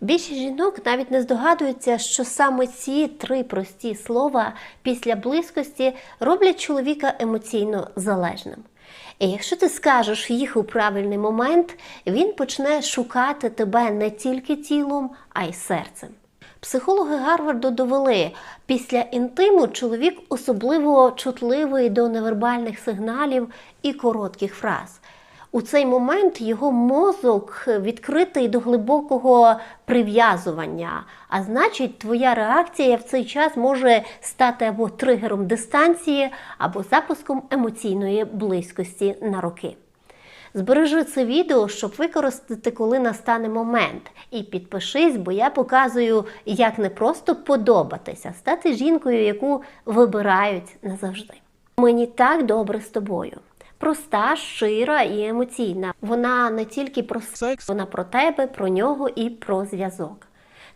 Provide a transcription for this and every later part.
Більшість жінок навіть не здогадуються, що саме ці три прості слова після близькості роблять чоловіка емоційно залежним. І якщо ти скажеш їх у правильний момент, він почне шукати тебе не тільки тілом, а й серцем. Психологи Гарварду довели, після інтиму чоловік особливо чутливий до невербальних сигналів і коротких фраз. У цей момент його мозок відкритий до глибокого прив'язування, а значить, твоя реакція в цей час може стати або тригером дистанції, або запуском емоційної близькості на роки. Збережи це відео, щоб використати, коли настане момент. І підпишись, бо я показую, як не просто подобатися, а стати жінкою, яку вибирають назавжди. Мені так добре з тобою. Проста, щира і емоційна. Вона не тільки про секс, вона про тебе, про нього і про зв'язок.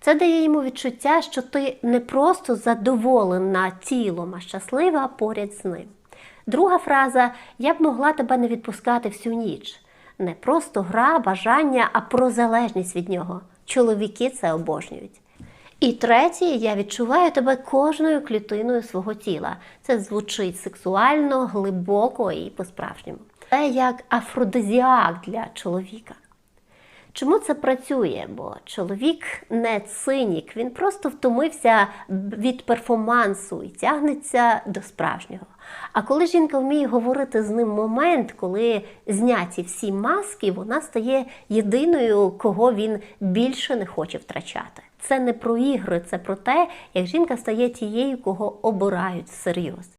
Це дає йому відчуття, що ти не просто задоволена тілом, а щаслива поряд з ним. Друга фраза я б могла тебе не відпускати всю ніч. Не просто гра, бажання, а про залежність від нього. Чоловіки це обожнюють. І третє, я відчуваю тебе кожною клітиною свого тіла. Це звучить сексуально, глибоко і по-справжньому. Це як афродизіак для чоловіка. Чому це працює? Бо чоловік не цинік, він просто втомився від перформансу і тягнеться до справжнього. А коли жінка вміє говорити з ним момент, коли зняті всі маски, вона стає єдиною, кого він більше не хоче втрачати. Це не про ігри, це про те, як жінка стає тією, кого обирають всерйоз.